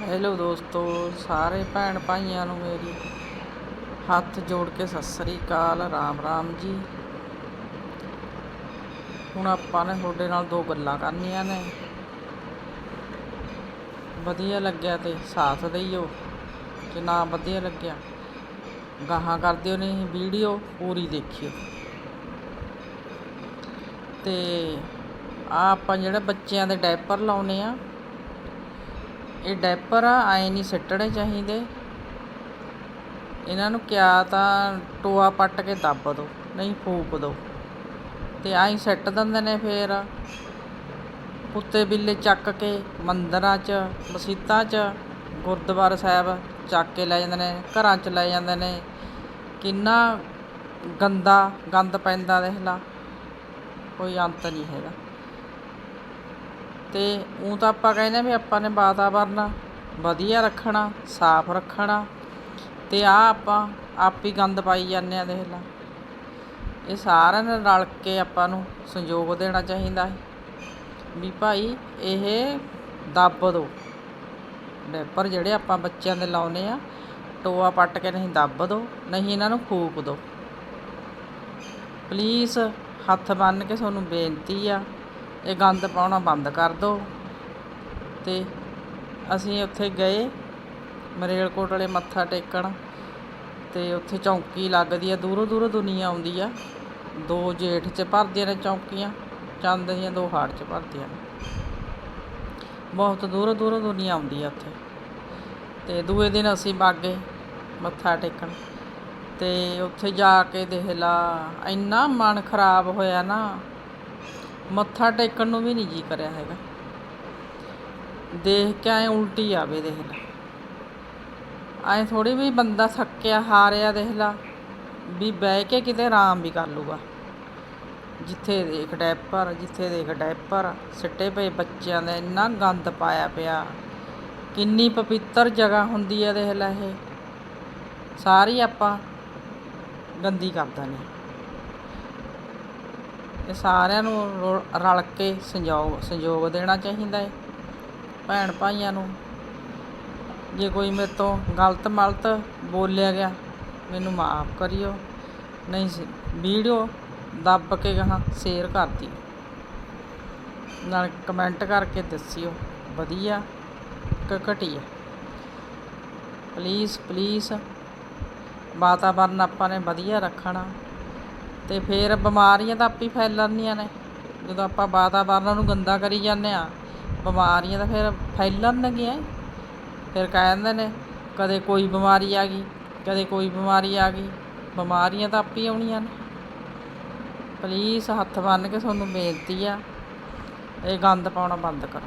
Hello ਦੋਸਤੋ, ਸਾਰੇ ਭੈਣ ਭਾਈਆਂ ਨੂੰ ਮੇਰੀ ਹੱਥ ਜੋੜ ਕੇ ਸਤਿ ਸ੍ਰੀ ਅਕਾਲ, ਰਾਮ ਰਾਮ ਜੀ। ਹੁਣ ਆਪਾਂ ਨੇ ਤੁਹਾਡੇ ਨਾਲ ਦੋ ਗੱਲਾਂ ਕਰਨੀਆਂ ਨੇ। ਵਧੀਆ ਲੱਗਿਆ ਤੇ ਸਾਥ ਦੇਈਓ, ਜੇ ਨਾ ਵਧੀਆ ਲੱਗਿਆ, ਗਾਹਾਂ ਕਰ ਦਿਓ ਨਹੀਂ ਵੀਡੀਓ, ਪੂਰੀ ਦੇਖਿਓ। ਤੇ ਆ ਆਪਾਂ ਜਿਹੜੇ ਬੱਚਿਆਂ ਦੇ ਡਾਇਪਰ ਲਾਉਨੇ ਆ ਇਹ ਡੈਪਰ ਆਏ ਨਹੀਂ ਸਿੱਟਣੇ ਚਾਹੀਦੇ। ਇਹਨਾਂ ਨੂੰ ਕਿਆ ਤਾਂ ਟੋਆ ਪੱਟ ਕੇ ਦੱਬ ਦੋ, ਨਹੀਂ ਫੂਕ ਦੋ। ਤੇ ਆਈ ਸਿੱਟ ਦਿੰਦੇ ਨੇ ਫੇਰ। ਕੁੱਤੇ ਬਿੱਲੇ ਚੱਕ ਕੇ ਮੰਦਰਾਂ 'ਚ ਮਸੀਤਾਂ 'ਚ, ਗੁਰਦੁਆਰਾ ਸਾਹਿਬ ਚੱਕ ਕੇ ਲੈ ਜਾਂਦੇ ਨੇ, ਘਰਾਂ 'ਚ ਲੈ ਜਾਂਦੇ ਨੇ। ਕਿੰਨਾ ਗੰਦਾ ਗੰਦ ਪੈਂਦਾ ਦੇਖ ਲਾ। ਕੋਈ ਅੰਤ ਨਹੀਂ ਹੈਗਾ। ਅਤੇ ਉਹ ਤਾਂ ਆਪਾਂ ਕਹਿੰਦੇ ਵੀ ਆਪਾਂ ਨੇ ਵਾਤਾਵਰਨ ਵਧੀਆ ਰੱਖਣਾ, ਸਾਫ਼ ਰੱਖਣਾ ਅਤੇ ਆਹ ਆਪਾਂ ਆਪ ਹੀ ਗੰਦ ਪਾਈ ਜਾਂਦੇ ਹਾਂ ਦੇਖ ਲਾ। ਇਹ ਸਾਰਿਆਂ ਨੇ ਰਲ ਕੇ ਆਪਾਂ ਨੂੰ ਸੰਯੋਗ ਦੇਣਾ ਚਾਹੀਦਾ ਹੈ ਵੀ ਭਾਈ ਇਹ ਦੱਬ ਦੋ। ਡੈਪਰ ਜਿਹੜੇ ਆਪਾਂ ਬੱਚਿਆਂ ਦੇ ਲਾਉਨੇ ਆ, ਟੋਆ ਪੱਟ ਕੇ ਨਹੀਂ ਦੱਬ ਦੋ, ਨਹੀਂ ਇਹਨਾਂ ਨੂੰ ਫੂਕ ਦੋ। ਪਲੀਜ਼ ਹੱਥ ਬੰਨ ਕੇ ਤੁਹਾਨੂੰ ਬੇਨਤੀ ਆ ਇਹ ਗੰਦ ਪਾਉਣਾ ਬੰਦ ਕਰ ਦਿਓ ਤੇ ਅਸੀਂ ਉੱਥੇ ਗਏ, ਮਰੇਲਕੋਟ ਵਾਲੇ ਮੱਥਾ ਟੇਕਣ। ਤੇ ਉੱਥੇ ਚੌਂਕੀ ਲੱਗਦੀ ਆ, ਦੂਰੋਂ ਦੂਰੋਂ ਦੁਨੀਆ ਆਉਂਦੀ ਆ। ਦੋ ਜੇਠ 'ਚ ਭਰਦੀਆਂ ਨੇ ਚੌਂਕੀਆਂ, ਚੰਦ ਦੀਆਂ ਦੋ ਹਾੜ 'ਚ ਭਰਦੀਆਂ ਨੇ। ਬਹੁਤ ਦੂਰੋਂ ਦੂਰੋਂ ਦੁਨੀਆ ਆਉਂਦੀ ਆ ਉੱਥੇ। ਤੇ ਦੂਏ ਦਿਨ ਅਸੀਂ ਬਾਗੇ ਮੱਥਾ ਟੇਕਣ। ਤੇ ਉੱਥੇ ਜਾ ਕੇ ਦੇਖ ਲਾ, ਇੰਨਾ ਮਨ ਖਰਾਬ ਹੋਇਆ ਨਾ। ਮੱਥਾ ਟੇਕਣ ਨੂੰ ਵੀ ਨਹੀਂ ਜੀ ਕਰਿਆ ਹੈਗਾ। ਦੇਖ ਕੇ ਐ ਉਲਟੀ ਆਵੇ ਦੇਖ ਲਾ। ਐ ਥੋੜੀ ਵੀ ਬੰਦਾ ਥੱਕਿਆ, ਹਾਰਿਆ ਦੇਖ ਲਾ, ਵੀ ਬਹਿ ਕੇ ਕਿਤੇ ਆਰਾਮ ਵੀ ਕਰ ਲੂਗਾ ਜਿੱਥੇ ਦੇਖ ਡੈਪਰ, ਜਿੱਥੇ ਦੇਖ ਡੈਪਰ, ਸਿੱਟੇ ਪਏ ਬੱਚਿਆਂ ਦਾ ਇੰਨਾ ਗੰਦ ਪਾਇਆ ਪਿਆ। ਕਿੰਨੀ ਪਵਿੱਤਰ ਜਗ੍ਹਾ ਹੁੰਦੀ ਹੈ ਦੇਖ ਲੈ ਇਹ। ਸਾਰੀ ਆਪਾਂ ਗੰਦੀ ਕਰਦਾ ਦਿੰਦੇ ਹਾਂ ਸਾਰਿਆਂ ਨੂੰ ਰੁ- ਰਲ ਕੇ ਸੰਯੋਗ ਸੰਯੋਗ ਦੇਣਾ ਚਾਹੀਦਾ ਹੈ ਭੈਣ ਭਾਈਆਂ ਨੂੰ। ਜੇ ਕੋਈ ਮੇਰੇ ਤੋਂ ਗਲਤ ਮਲਤ ਬੋਲਿਆ ਗਿਆ, ਮੈਨੂੰ ਮਾਫ ਕਰਿਓ। ਨਹੀਂ ਸੀ, ਵੀਡੀਓ ਦੱਬ ਕੇ ਗਾਹਾਂ ਸ਼ੇਅਰ ਕਰ ਦਿਓ ਨਾਲ ਕਮੈਂਟ ਕਰਕੇ ਦੱਸਿਓ, ਵਧੀਆ ਕਿ ਘਟੀਆ। ਪਲੀਜ਼ ਪਲੀਜ਼ ਵਾਤਾਵਰਨ ਆਪਾਂ ਨੇ ਵਧੀਆ ਰੱਖਣਾ। ਤੇ ਫਿਰ ਬਿਮਾਰੀਆਂ ਤਾਂ ਆਪੇ ਫੈਲਣੀਆਂ ਨੇ। ਜਦੋਂ ਆਪਾਂ ਵਾਤਾਵਰਨ ਨੂੰ ਗੰਦਾ ਕਰੀ ਜਾਂਦੇ ਆ ਬਿਮਾਰੀਆਂ ਤਾਂ ਫਿਰ ਫੈਲਣਗੀਆਂ ਫਿਰ ਕਹਿੰਦੇ ਨੇ, ਕਦੇ ਕੋਈ ਬਿਮਾਰੀ ਆ ਗਈ, ਕਦੇ ਕੋਈ ਬਿਮਾਰੀ ਆ ਗਈ, ਬਿਮਾਰੀਆਂ ਤਾਂ ਆਪੇ ਆਉਣੀਆਂ ਨੇ। ਪਲੀਜ਼ ਹੱਥ ਬੰਨ੍ਹ ਕੇ ਤੁਹਾਨੂੰ ਬੇਨਤੀ ਆ, ਇਹ ਗੰਦ ਪਾਉਣਾ ਬੰਦ ਕਰੋ।